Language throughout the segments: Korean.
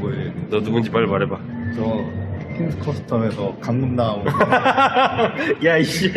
뭐예요? 너 누군지 빨리 말해봐. 저 킹스 커스텀에서 감금당하고 야, 이씨.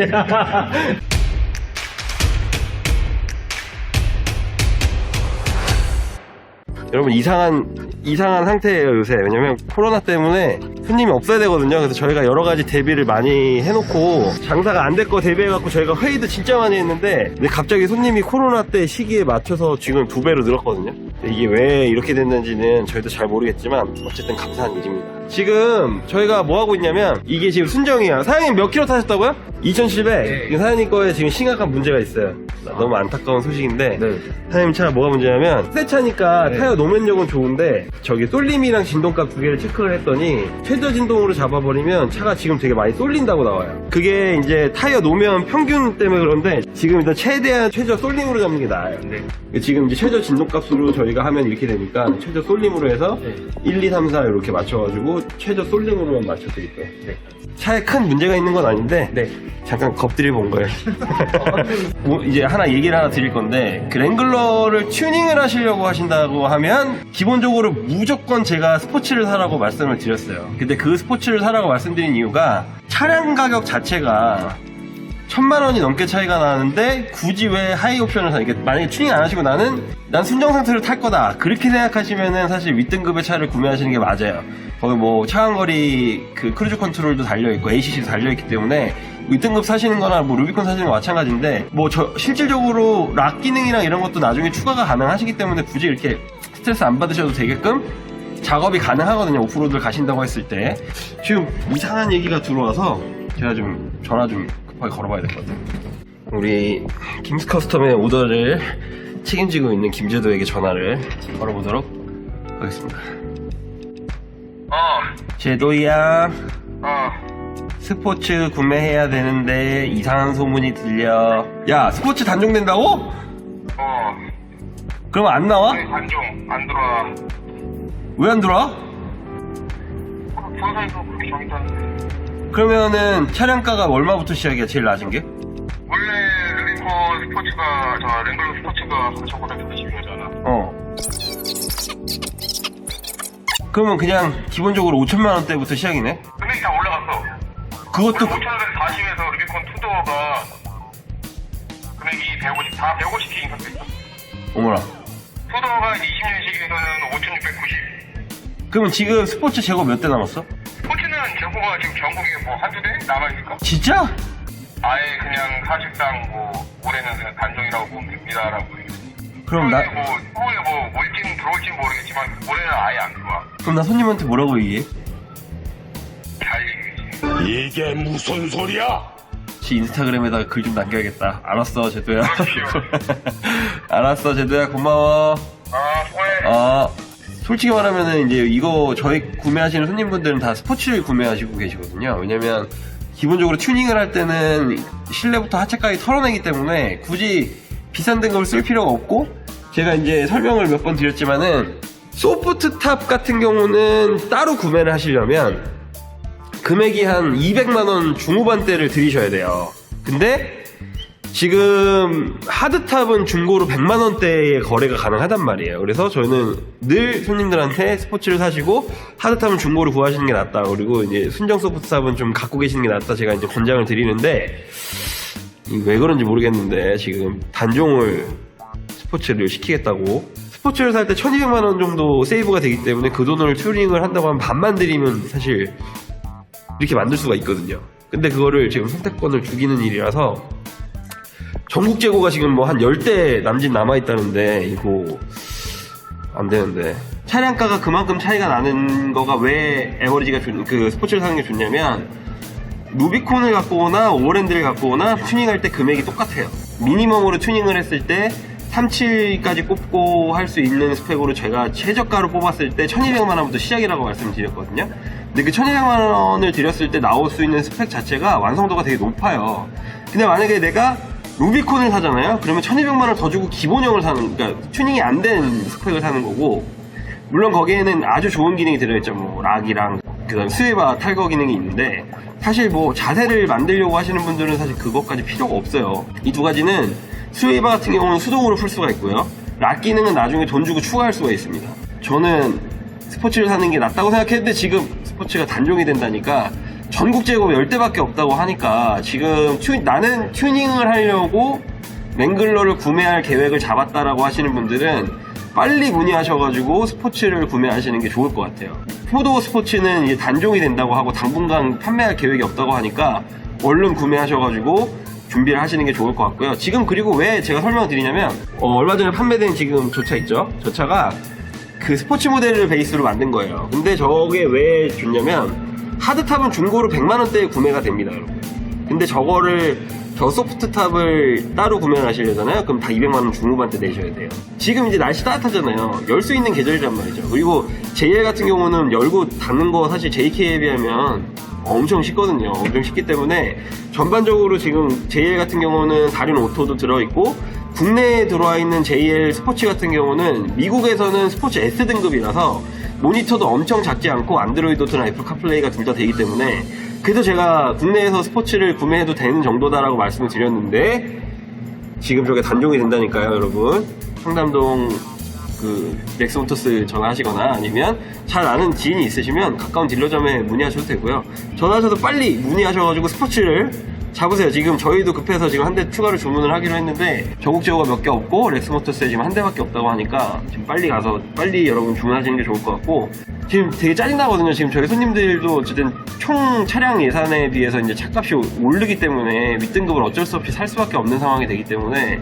여러분 이상한 이상한 상태예요 요새. 왜냐면 코로나 때문에 손님이 없어야 되거든요. 그래서 저희가 여러 가지 대비를 많이 해놓고 장사가 안 될 거 대비해갖고 저희가 회의도 진짜 많이 했는데 근데 갑자기 손님이 코로나 때 시기에 맞춰서 지금 두 배로 늘었거든요. 이게 왜 이렇게 됐는지는 저희도 잘 모르겠지만 어쨌든 감사한 일입니다 지금 저희가 뭐 하고 있냐면 이게 지금 순정이야 사장님 몇 킬로 타셨다고요? 2700 이거 사장님 거에 지금 심각한 문제가 있어요 너무 안타까운 소식인데 네. 사장님 차 뭐가 문제냐면 새 차니까 네. 타이어 노면력은 좋은데 저기 쏠림이랑 진동값 두 개를 체크를 했더니 최저 진동으로 잡아버리면 차가 지금 되게 많이 쏠린다고 나와요 그게 이제 타이어 노면 평균 때문에 그런데 지금 일단 최대한 최저 쏠림으로 잡는 게 나아요 네. 지금 이제 최저 진동값으로 저희가 하면 이렇게 되니까 최저 쏠림으로 해서 네. 1, 2, 3, 4 이렇게 맞춰가지고 최저 쏠림으로만 맞춰드릴게요 네. 차에 큰 문제가 있는 건 아닌데 네. 잠깐 겁드려 본 거예요. 뭐 이제 하나 얘기를 하나 드릴 건데 그 랭글러를 튜닝을 하시려고 하신다고 하면 기본적으로 무조건 제가 스포츠를 사라고 말씀을 드렸어요. 근데 그 스포츠를 사라고 말씀드린 이유가 차량 가격 자체가 천만 원이 넘게 차이가 나는데 굳이 왜 하이 옵션을 사? 이게 만약에 튜닝 안 하시고 나는 난 순정 상태로 탈 거다 그렇게 생각하시면은 사실 윗등급의 차를 구매하시는 게 맞아요. 거기 뭐 차간거리 그 크루즈 컨트롤도 달려 있고 ACC도 달려 있기 때문에 윗등급 사시는 거나 뭐 루비콘 사시는 거 마찬가지인데 뭐 저 실질적으로 락 기능이랑 이런 것도 나중에 추가가 가능하시기 때문에 굳이 이렇게 스트레스 안 받으셔도 되게끔 작업이 가능하거든요. 오프로드를 가신다고 했을 때. 지금 이상한 얘기가 들어와서 제가 좀 전화 좀 급하게 걸어봐야 될 것 같아요. 우리 김스 커스텀의 오더를 책임지고 있는 김제도에게 전화를 걸어보도록 하겠습니다. 어, 제도야, 어, 스포츠 구매해야 되는데 이상한 소문이 들려. 야, 스포츠 단종된다고? 어. 그럼 안 나와? 아니, 단종, 안 들어와. 왜 안 들어와? 부산에서 그렇게 정했다는데. 그러면은 차량가가 얼마부터 시작이야? 제일 낮은 게? 원래 르리코 스포츠가, 저, 랭글로 스포츠가 3,990이잖아. 어. 그러면 그냥 기본적으로 5천만 원대부터 시작이네? 금액이 다 올라갔어. 그것도 그- 5,440에서 루비콘 투도어가 금액이 150, 다 150개 인상돼 있어. 어머나. 투도어가 20년식에서는 5,690. 그러면 지금 스포츠 재고 몇 대 남았어? 재고가 지금 전국에 뭐 한두 대 남아있을까? 진짜? 아예 그냥 사실상 뭐, 올해는 그냥 단종이라고 보면 됩니다라고 얘기해. 그럼 나 뭐, 후에 뭐, 올지는 들어올지는 모르겠지만, 올해는 아예 안 들어와. 그럼 나 손님한테 뭐라고 얘기해? 잘 얘기지. 이게 무슨 소리야? 지 인스타그램에다가 글 좀 남겨야겠다. 알았어, 제도야. 알았어, 제도야. 고마워. 아, 수고해. 아, 솔직히 말하면은 이제 이거 저희 구매하시는 손님분들은 다 스포츠를 구매하시고 계시거든요. 왜냐면 기본적으로 튜닝을 할 때는 실내부터 하체까지 털어내기 때문에 굳이 비싼 등급을 쓸 필요가 없고 제가 이제 설명을 몇 번 드렸지만은 소프트 탑 같은 경우는 따로 구매를 하시려면 금액이 한 200만원 중후반대를 들이셔야 돼요. 근데 지금 하드탑은 중고로 100만 원대의 거래가 가능하단 말이에요. 그래서 저는 늘 손님들한테 스포츠를 사시고 하드탑은 중고로 구하시는 게 낫다. 그리고 이제 순정 소프트탑은 좀 갖고 계시는 게 낫다. 제가 이제 권장을 드리는데 이왜 그런지 모르겠는데 지금 단종을 스포츠를 시키겠다고 스포츠를 살 때 1200만 원 정도 세이브가 되기 때문에 그 돈을 튜닝을 한다고 하면 반만 드리면 사실 이렇게 만들 수가 있거든요. 근데 그거를 지금 선택권을 죽이는 일이라서 전국 재고가 지금 뭐 한 10대 남짓 남아있다는데 이거 안 되는데. 차량가가 그만큼 차이가 나는 거가 왜 에버리지가 좋, 그 스포츠를 사는 게 좋냐면 루비콘을 갖고 오나 오버랜드를 갖고 오나 튜닝할 때 금액이 똑같아요. 미니멈으로 튜닝을 했을 때 37까지 꼽고 할 수 있는 스펙으로 제가 최저가로 뽑았을 때 1200만 원부터 시작이라고 말씀드렸거든요. 근데 그 1200만 원을 드렸을 때 나올 수 있는 스펙 자체가 완성도가 되게 높아요. 근데 만약에 내가 루비콘을 사잖아요 그러면 1200만 원을 더 주고 기본형을 사는 그러니까 튜닝이 안 된 스펙을 사는 거고 물론 거기에는 아주 좋은 기능이 들어있죠. 뭐 락이랑 그다음 스웨바 탈거 기능이 있는데 사실 뭐 자세를 만들려고 하시는 분들은 사실 그것까지 필요가 없어요. 이 두 가지는 스웨바 같은 경우는 수동으로 풀 수가 있고요. 락 기능은 나중에 돈 주고 추가할 수가 있습니다. 저는 스포츠를 사는 게 낫다고 생각했는데 지금 스포츠가 단종이 된다니까 전국 재고 10대밖에 없다고 하니까 지금 튜- 나는 튜닝을 하려고 맹글러를 구매할 계획을 잡았다라고 하시는 분들은 빨리 문의하셔가지고 스포츠를 구매하시는 게 좋을 것 같아요. 포도 스포츠는 이제 단종이 된다고 하고 당분간 판매할 계획이 없다고 하니까 얼른 구매하셔가지고 준비를 하시는 게 좋을 것 같고요. 지금 그리고 왜 제가 설명을 드리냐면 어, 얼마 전에 판매된 지금 저 차 있죠? 저 차가 그 스포츠 모델을 베이스로 만든 거예요. 근데 저게 왜 좋냐면 하드탑은 중고로 100만 원대에 구매가 됩니다, 여러분. 근데 저거를 저 소프트탑을 따로 구매를 하시려잖아요. 그럼 다 200만 원 중후반대 내셔야 돼요. 지금 이제 날씨 따뜻하잖아요. 열 수 있는 계절이란 말이죠. 그리고 JL 같은 경우는 열고 닫는 거 사실 JK에 비하면 엄청 쉽거든요. 엄청 쉽기 때문에 전반적으로 지금 JL 같은 경우는 다른 오토도 들어있고 국내에 들어와 있는 JL 스포츠 같은 경우는 미국에서는 스포츠 S 등급이라서 모니터도 엄청 작지 않고 안드로이드 오토나 애플 카플레이가 둘 다 되기 때문에 그래서 제가 국내에서 스포츠를 구매해도 되는 정도다라고 말씀을 드렸는데 지금 저게 단종이 된다니까요 여러분. 청담동 그 렉스모터스 전화하시거나 아니면 잘 아는 지인이 있으시면 가까운 딜러점에 문의하셔도 되고요. 전화하셔서 빨리 문의하셔가지고 스포츠를 잡으세요. 지금 저희도 급해서 지금 한 대 추가로 주문을 하기로 했는데 전국 제고가 몇 개 없고 렉스모터스에 지금 한 대밖에 없다고 하니까 지금 빨리 가서 빨리 여러분 주문하시는 게 좋을 것 같고 지금 되게 짜증나거든요. 지금 저희 손님들도 어쨌든 총 차량 예산에 비해서 이제 차값이 오르기 때문에 윗등급을 어쩔 수 없이 살 수밖에 없는 상황이 되기 때문에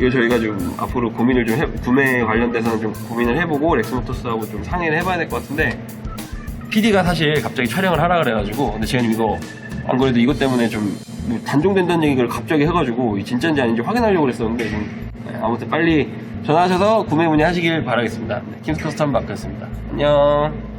이거 저희가 좀 앞으로 고민을 좀 해, 구매 관련돼서는 좀 고민을 해보고 렉스모터스하고 좀 상의를 해봐야 될 것 같은데 PD가 사실 갑자기 촬영을 하라 그래가지고 근데 제가 이거 안 그래도 이것 때문에 좀 단종된다는 얘기를 갑자기 해가지고 진짜인지 아닌지 확인하려고 그랬었는데 네, 아무튼 빨리 전화하셔서 구매 문의하시길 바라겠습니다. 네, 킴스 커스텀 마크였습니다. 안녕.